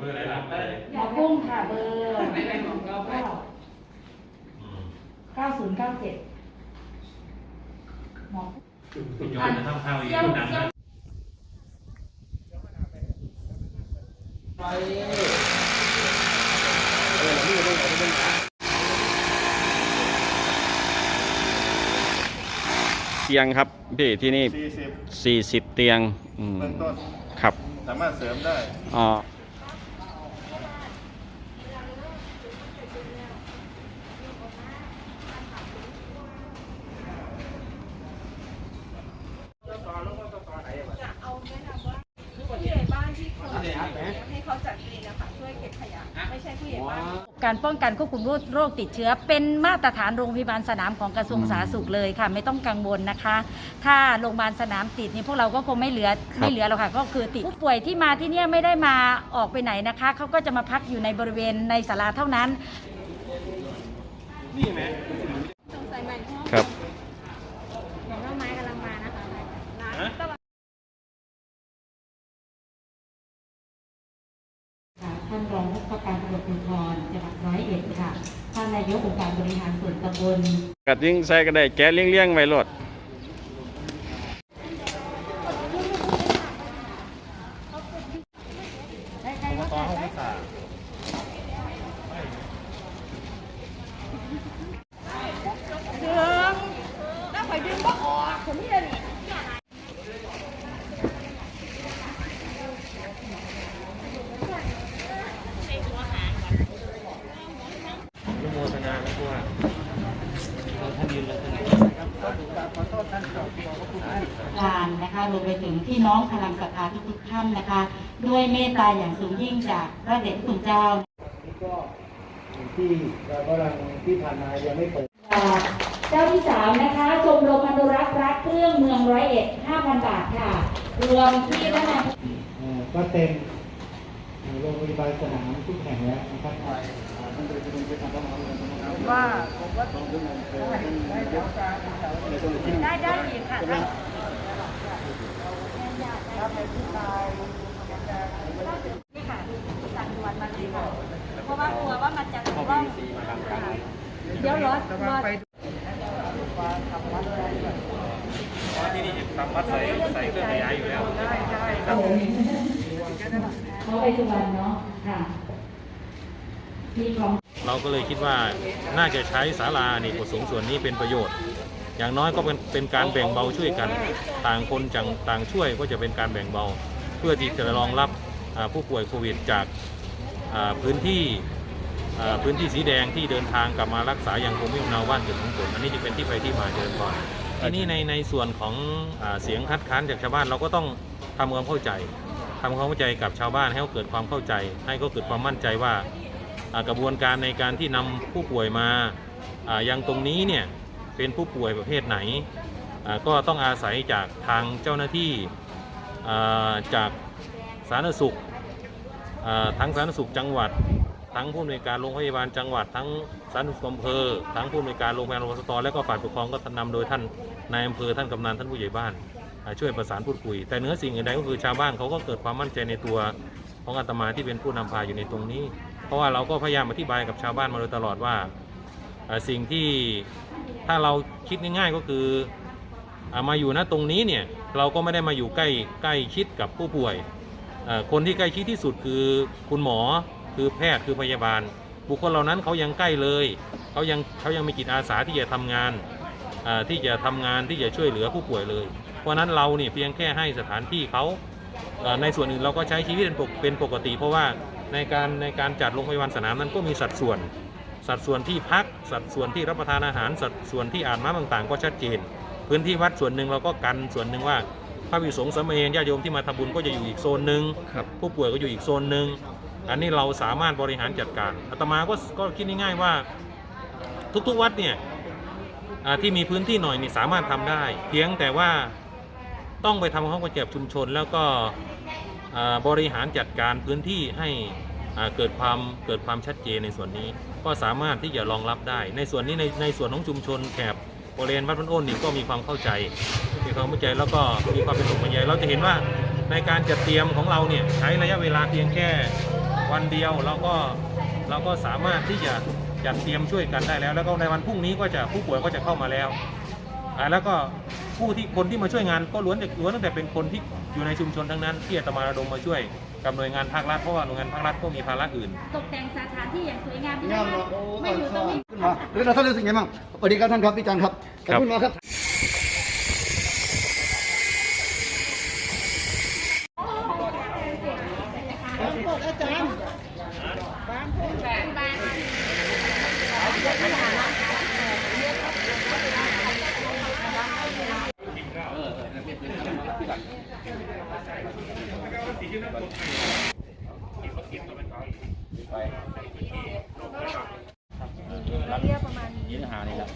เบอร์อะไรรับได้หมอกุ้งค่ะเบอร์ไม่ได้ของเราไปเก้าอืมเก้าศูนย์เก้าเจ็ดหมอ คุณยอดจะทำข้าวอีกเซี่ยวดังเซี่ยวนะ เตียงครับพี่ที่นี่ สี่สิบ40 เตียงอืมเบื้องต้น ครับ สามารถเสริมได้อ๋อ ผู้ใหญ่บ้านที่เคยให้เขาจัดกรีนนะคะช่วยเก็บขยะ ไม่ใช่ผู้ใหญ่บ้าน การป้องกันควบคุมโรคติดเชื้อ เป็นมาตรฐานโรงพยาบาลสนามของกระทรวงสาธารณสุขเลยค่ะ ไม่ต้องกังวลนะคะ ถ้าโรงพยาบาลสนามติดนี่พวกเราก็คงไม่เหลือไม่เหลือหรอกค่ะ ก็คือติดผู้ป่วยที่มาที่เนี่ยไม่ได้มาออกไปไหนนะคะเขาก็จะมาพักอยู่ในบริเวณในศาลาเท่านั้นสงสัยใหม่ห้องครับ เห็นว่าไม้กำลังมานะคะนะ ค่ะ ท่านรองผู้ว่าการตำรวจภูธรจังหวัดร้อยเอ็ดค่ะ ท่านนายกองค์การบริหารส่วนตำบลกัดยิงใส่ก็ได้แกะเลี้ยงเลี้ยงๆไว้รถแล้วข่อยดึงก็ออกผมนี่เลยนี่ นุโมทนานะพวกเราท่านยืนเลย การนะคะรวมไปถึงพี่น้องพลังศรัทธาทุกๆท่านนะคะ ด้วยเมตตาอย่างสูงยิ่งจากพระเดชพระคุณเจ้าก็ที่เรากำลังที่ผ่านมายังไม่เปิดเจ้าที่สามนะคะชมรมอนุรักษ์รักเครื่องเมืองร้อยเอ็ด5,000บาทค่ะ รวมที่ละนเอ่อก็เต็มเอ่อ โรงพยาบาลสนามทุกแห่งแล้วนะครับว่าผมว่าต้องได้แถวกลางแถวได้ได้อีกค่ะได้ถ้าเป็นผู้ชายนี่ค่ะสั่งด่วนมาเลยค่ะเพราะว่ากลัวว่ามันจะถูกต้องเดี๋ยวรถจะรมาถไปวางทำวัดอะไรแบบเพราะที่นี่ทำวัดใส่ใส่เครื่องขยายอยู่แล้วได้ใช่ เขาไปสุวรรณเนาะค่ะมีของเราก็เลยคิดว่าน่าจะใช้ศาลานี่กดสูงส่วนนี้เป็นประโยชน์ อย่างน้อยก็เป็นเป็นการแบ่งเบาช่วยกัน ต่างคนจังต่างช่วยก็จะเป็นการแบ่งเบา เพื่อที่จะรองรับผู้ป่วยโควิดจากพื้นที่พื้นที่สีแดงที่เดินทางกลับมารักษาอย่างภูมิลำเนาบ้านเกิดของผลอันนี้จะเป็นที่ไปที่มาเจริญก่อนทีนี้ในในส่วนของอเสียงคัดค้านจากชาวบ้านเราก็ต้องทำความเข้าใจ ทำความเข้าใจกับชาวบ้านให้เขาเกิดความเข้าใจ ให้เขาเกิดความมั่นใจว่ากระบวนการในการที่นำผู้ป่วยมาอ่ายังตรงนี้เนี่ยเป็นผู้ป่วยประเภทไหน ก็ต้องอาศัยจากทางเจ้าหน้าที่จากสาธารณสุขทั้งสาธารณสุขจังหวัด ทั้งผู้อำนวยการโรงพยาบาลจังหวัด ทั้งสาธารณสุขอำเภอ ทั้งผู้อำนวยการโรงพยาบาลรสตและก็ฝ่ายปกครองก็นำโดยท่านนายอำเภอท่านกำนันท่านผู้ใหญ่บ้าน ช่วยประสานพูดคุย แต่เนื้อสิ่งอื่นใดก็คือชาวบ้านเขาก็เกิดความมั่นใจในตัวของอาตมาที่เป็นผู้นำพาอยู่ในตรงนี้ เพราะว่าเราก็พยายามอธิบายกับชาวบ้านมาโดยตลอดว่าสิ่งที่ถ้าเราคิดง่ายๆก็คือมาอยู่ณตรงนี้เนี่ยเราก็ไม่ได้มาอยู่ใกล้ใกล้ชิดกับผู้ป่วย คนที่ใกล้ชิดที่สุดคือคุณหมอคือแพทย์คือพยาบาล บุคคลเหล่านั้นเขายังใกล้เลยเขายังเขายังมีจิตอาสาที่จะทำงานที่จะทำงานที่จะช่วยเหลือผู้ป่วยเลย เพราะฉะนั้นเราเนี่ยเพียงแค่ให้สถานที่เขาเอ่อในส่วนอื่นเราก็ใช้ชีวิตเป็นปกเป็นปกติ เพราะว่าในการในการจัดโรงพยาบาลสนามนั้นก็มีสัดส่วน สัดส่วนที่พัก สัดส่วนที่รับประทานอาหาร สัดส่วนที่อาบน้ำต่างๆ ก็ชัดเจน พื้นที่วัดส่วนหนึ่งเราก็กันส่วนหนึ่งว่าพระภิกษุสงฆ์สามเณรญาติโยมที่มาทำบุญก็จะอยู่อีกโซนหนึ่งครับผู้ป่วยก็อยู่อีกโซนหนึ่งอันนี้เราสามารถบริหารจัดการอาตมาก็ก็คิดง่ายๆว่าทุกๆวัดเนี่ยอ่าที่มีพื้นที่หน่อยนี่สามารถทำได้ เพียงแต่ว่า ต้องไปทำห้องประจับชุมชน แล้วก็บริหารจัดการพื้นที่ให้เกิดความเกิดความชัดเจนในส่วนนี้ ก็สามารถที่จะรองรับได้ ในส่วนนี้ในในส่วนของชุมชนแถบบริเวณวัดพันโอนนี่ก็มีความเข้าใจมีความเข้าใจแล้วก็มีความเป็นห่วงใยเราจะเห็นว่าในการจัดเตรียมของเราเนี่ยใช้ระยะเวลาเพียงแค่วันเดียวเราก็เราก็สามารถที่จะจัดเตรียมช่วยกันได้แล้ว แล้วก็ในวันพรุ่งนี้ก็จะผู้ป่วยก็จะเข้ามาแล้วแล้วก็ ผู้ที่คนที่มาช่วยงานก็ล้วนแต่ล้วนตั้งแต่เป็นคนที่อยู่ในชุมชนทั้งนั้นที่อาตมาระดมมาช่วยกับหน่วยงานภาครัฐเพราะว่าหน่วยงานภาครัฐก็มีภาระอื่น ตกแต่งสถานที่อย่างสวยงามดีงามนะคะเนาะโอ้ไม่อยู่ตรงนี้ ขึ้นมาเรื่องเราท่านรู้สึกไงบ้างสวัสดีครับท่านครับพี่จันครับขอบคุณมากครับ เรียบประมาณนี้ ยืนหานี่แหละ